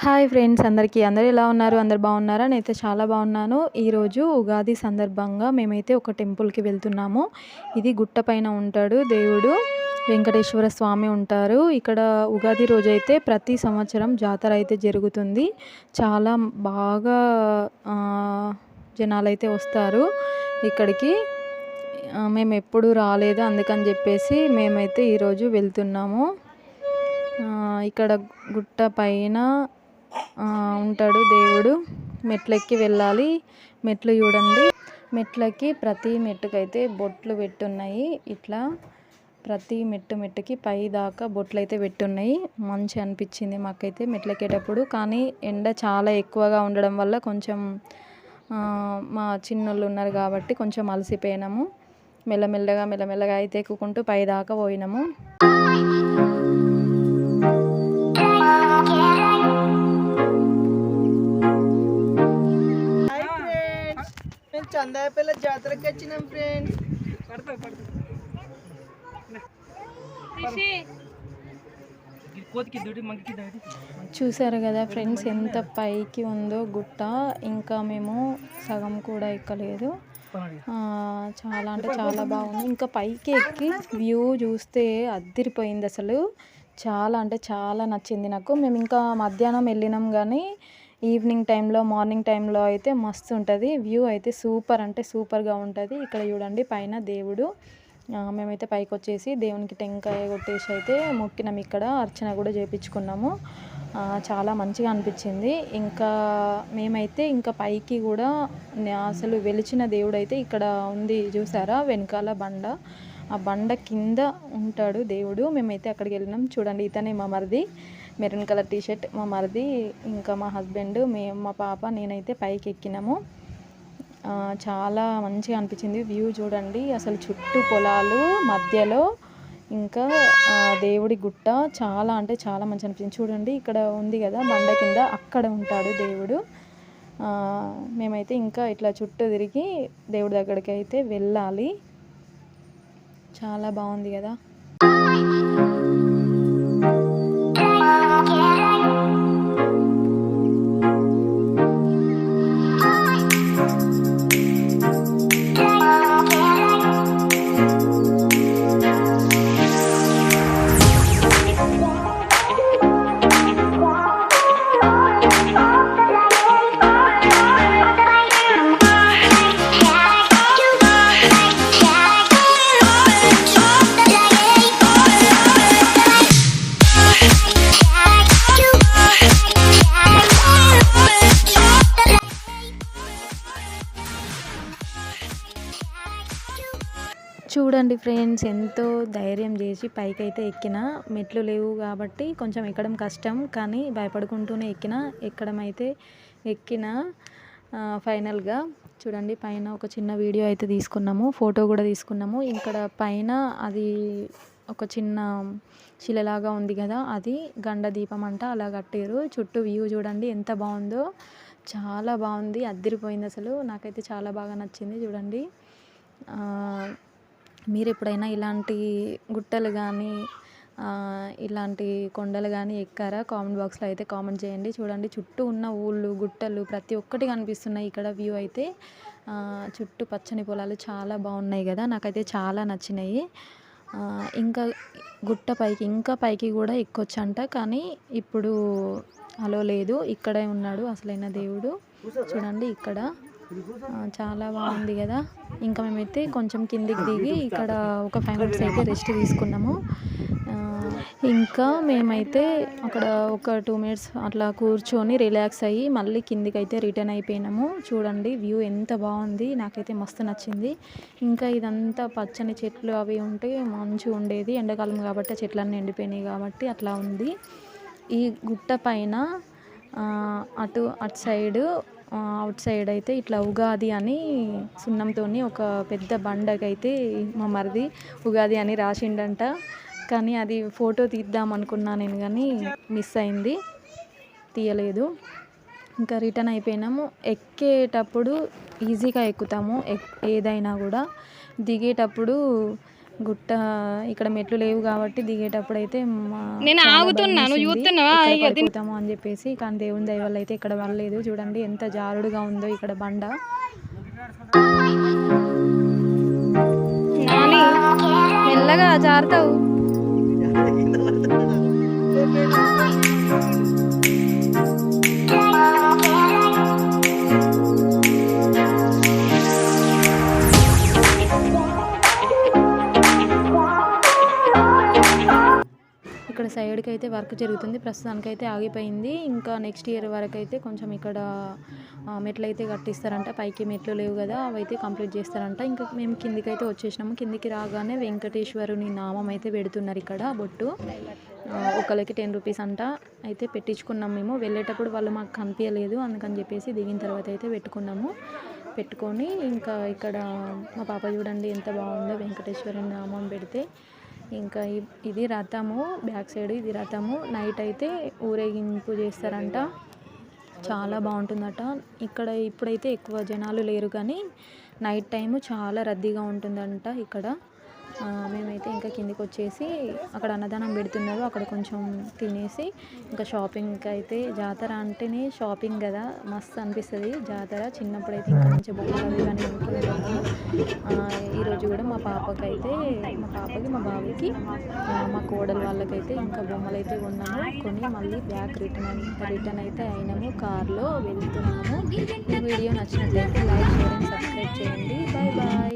Hi friends అందరికీ. అందరు ఎలా ఉన్నారు? అందరు బాగున్నారా? నేనైతే చాలా బాగున్నాను. ఈరోజు ఉగాది సందర్భంగా మేమైతే ఒక టెంపుల్కి వెళ్తున్నాము. ఇది గుట్ట పైన ఉంటాడు దేవుడు. వెంకటేశ్వర స్వామి ఉంటారు. ఇక్కడ ఉగాది రోజు అయితే ప్రతి సంవత్సరం జాతర అయితే జరుగుతుంది. చాలా బాగా జనాలు అయితే వస్తారు ఇక్కడికి. మేము ఎప్పుడు రాలేదు అందుకని చెప్పేసి మేమైతే ఈరోజు వెళ్తున్నాము. ఇక్కడ గుట్ట పైన ఉంటాడు దేవుడు. మెట్లెక్కి వెళ్ళాలి. మెట్లు చూడండి. మెట్లకి ప్రతి మెట్టుకైతే బొట్లు పెట్టున్నాయి. ఇట్లా ప్రతి మెట్టు మెట్టుకి పై దాకా బొట్లు అయితే పెట్టున్నాయి. మంచి అనిపించింది మాకైతే మెట్లెక్కేటప్పుడు. కానీ ఎండ చాలా ఎక్కువగా ఉండడం వల్ల కొంచెం మా చిన్నోళ్ళు ఉన్నారు కాబట్టి కొంచెం అలసిపోయినాము. మెల్లమెల్లగా మెల్లమెల్లగా అయితే ఎక్కుకుంటూ పై దాకా పోయినాము. చందాపల్లి జాతరకి వచ్చినాం ఫ్రెండ్స్ చూసారు కదా ఫ్రెండ్స్ ఎంత పైకి ఉందో గుట్ట. ఇంకా మేము సగం కూడా ఎక్కలేదు. చాలా అంటే చాలా బాగుంది. ఇంకా పైకి ఎక్కి వ్యూ చూస్తే అద్దిరిపోయింది అసలు. చాలా అంటే చాలా నచ్చింది నాకు. మేము ఇంకా మధ్యాహ్నం వెళ్ళినాం కానీ ఈవినింగ్ టైంలో మార్నింగ్ టైంలో అయితే మస్తు ఉంటుంది. వ్యూ అయితే సూపర్ అంటే సూపర్గా ఉంటుంది. ఇక్కడ చూడండి పైన దేవుడు. మేమైతే పైకి వచ్చేసి దేవునికి టెంకాయ కొట్టేసి అయితే మొక్కినాం ఇక్కడ. అర్చన కూడా చేయించుకున్నాము చాలా మంచిగా అనిపించింది. ఇంకా మేమైతే ఇంకా పైకి కూడా అసలు వెలిచిన దేవుడు అయితే ఇక్కడ ఉంది చూసారా? వెనకాల బండ. ఆ బండ కింద ఉంటాడు దేవుడు. మేమైతే అక్కడికి వెళ్ళినాం. చూడండి ఇతనే మా మరిది. మెరూన్ కలర్ టీషర్ట్ మా మరిది ఇంకా మా హస్బెండ్ మేము మా పాప నేనైతే పైకి ఎక్కినాము చాలా మంచిగా అనిపించింది వ్యూ చూడండి. అసలు చుట్టూ పొలాలు మధ్యలో ఇంకా దేవుడి గుట్ట చాలా అంటే చాలా మంచి అనిపించింది. చూడండి ఇక్కడ ఉంది కదా బండ కింద అక్కడ ఉంటాడు దేవుడు. మేమైతే ఇంకా ఇట్లా చుట్టూ తిరిగి దేవుడి దగ్గరికి అయితే వెళ్ళాలి. చాలా బాగుంది కదా. చూడండి ఫ్రెండ్స్ ఎంతో ధైర్యం చేసి పైకి అయితే ఎక్కిన. మెట్లు లేవు కాబట్టి కొంచెం ఎక్కడం కష్టం కానీ భయపడుకుంటూనే ఎక్కిన. ఎక్కడం అయితే ఎక్కిన ఫైనల్గా చూడండి పైన ఒక చిన్న వీడియో అయితే తీసుకున్నాము. ఫోటో కూడా తీసుకున్నాము. ఇక్కడ పైన అది ఒక చిన్న శిలలాగా ఉంది కదా అది గండ దీపం అంట అలా కట్టారు. చుట్టూ వ్యూ చూడండి ఎంత బాగుందో. చాలా బాగుంది అద్దరిపోయింది అసలు. నాకైతే చాలా బాగా నచ్చింది చూడండి. మీరు ఎప్పుడైనా ఇలాంటి గుట్టలు కానీ ఇలాంటి కొండలు కానీ ఎక్కారా? కామెంట్ బాక్స్లో అయితే కామెంట్ చేయండి. చూడండి చుట్టూ ఉన్న ఊళ్ళు గుట్టలు ప్రతి ఒక్కటి కనిపిస్తున్నాయి ఇక్కడ వ్యూ అయితే. చుట్టూ పచ్చని పొలాలు చాలా బాగున్నాయి కదా నాకైతే చాలా నచ్చినాయి. ఇంకా గుట్ట పైకి ఇంకా పైకి కూడా ఎక్కొచ్చంట కానీ ఇప్పుడు అలో లేదు. ఇక్కడే ఉన్నాడు అసలైన దేవుడు. చూడండి ఇక్కడ. చాలా బాగుంది కదా. ఇంకా మేమైతే కొంచెం కిందికి దిగి ఇక్కడ ఒక ఫైవ్ మినిట్స్ అయితే రెస్ట్ తీసుకున్నాము. ఇంకా మేమైతే అక్కడ ఒక టూ మినిట్స్ అట్లా కూర్చొని రిలాక్స్ అయ్యి మళ్ళీ కిందికి అయితే రిటర్న్ అయిపోయినాము. చూడండి వ్యూ ఎంత బాగుంది. నాకైతే మస్తు నచ్చింది. ఇంకా ఇదంతా పచ్చని చెట్లు అవి ఉంటే మంచిగా ఉండేది. ఎండాకాలం కాబట్టి చెట్లన్నీ ఎండిపోయినాయి కాబట్టి అట్లా ఉంది. ఈ గుట్ట పైన అటు అటు సైడు అవుట్ సైడ్ అయితే ఇట్లా ఉగాది అని సున్నంతో ఒక పెద్ద బండకైతే మా మరిది ఉగాది అని రాసిండంట. కానీ అది ఫోటో తీద్దాం అనుకున్నా నేను కానీ మిస్ అయింది. తీయలేదు. ఇంకా రిటర్న్ అయిపోయినాము. ఎక్కేటప్పుడు ఈజీగా ఎక్కుతాము. ఏదైనా కూడా. దిగేటప్పుడు గుట్ట ఇక్కడ మెట్లు లేవు కాబట్టి దిగేటప్పుడు అయితే నేను చాలా ఆగుతున్నా, భయం నువ్వు వేసింది. చూస్తున్నావా? ఇక్కడ ఇక దీని- పడిపోతాము అని చెప్పేసి కానీ దేవుని దయ వల్ల అయితే ఇక్కడ పడలేదు చూడండి ఎంత జారుడుగా ఉందో ఇక్కడ బండ మెల్లగా జారుతావు సైడ్కి అయితే వర్క్ జరుగుతుంది. ప్రస్తుతానికి అయితే ఆగిపోయింది. ఇంకా నెక్స్ట్ ఇయర్ వరకు అయితే కొంచెం ఇక్కడ మెట్లు అయితే కట్టిస్తారంట. పైకి మెట్లు లేవు కదా అవి అయితే కంప్లీట్ చేస్తారంట. ఇంకా మేము కిందికి అయితే వచ్చేసినాము. కిందికి రాగానే వెంకటేశ్వరుని నామం అయితే పెడుతున్నారు ఇక్కడ బొట్టు. ఒకరికి టెన్ రూపీస్ అంట. అయితే పెట్టించుకున్నాం మేము. వెళ్ళేటప్పుడు వాళ్ళు మాకు కనిపించలేదు. అందుకని చెప్పేసి దిగిన తర్వాత అయితే పెట్టుకున్నాము. పెట్టుకొని ఇంకా ఇక్కడ మా పాప చూడండి ఎంత బాగుందో వెంకటేశ్వరుని నామం పెడితే. ఇంకా ఇది రథము బ్యాక్ సైడ్ ఇది రథము. నైట్ అయితే ఊరేగింపు చేస్తారంట. చాలా బాగుంటుందట. ఇక్కడ ఇప్పుడైతే ఎక్కువ జనాలు లేరు కానీ నైట్ టైము చాలా రద్దీగా ఉంటుందంట ఇక్కడ. మేమైతే ఇంకా కిందికి వచ్చేసి అక్కడ అన్నదానం పెడుతున్నారు. అక్కడ కొంచెం తినేసి ఇంకా షాపింగ్కి అయితే జాతర అంటేనే షాపింగ్ కదా మస్తు అనిపిస్తుంది. జాతర చిన్నప్పుడైతే ఇంకా మంచి బొమ్మలు అవి కానీ ఈరోజు కూడా మా పాపకైతే మా పాపకి మా బాబుకి మా కోడలు వాళ్ళకైతే ఇంకా బొమ్మలు అయితే కొన్నాము. కొని మళ్ళీ బ్యాక్ రిటర్న్ రిటర్న్ అయితే అయినాము. కార్లో వెళ్తున్నాము. ఈ వీడియో నచ్చినట్లయితే లైక్ షేర్ అండ్ సబ్స్క్రైబ్ చేయండి. Bye bye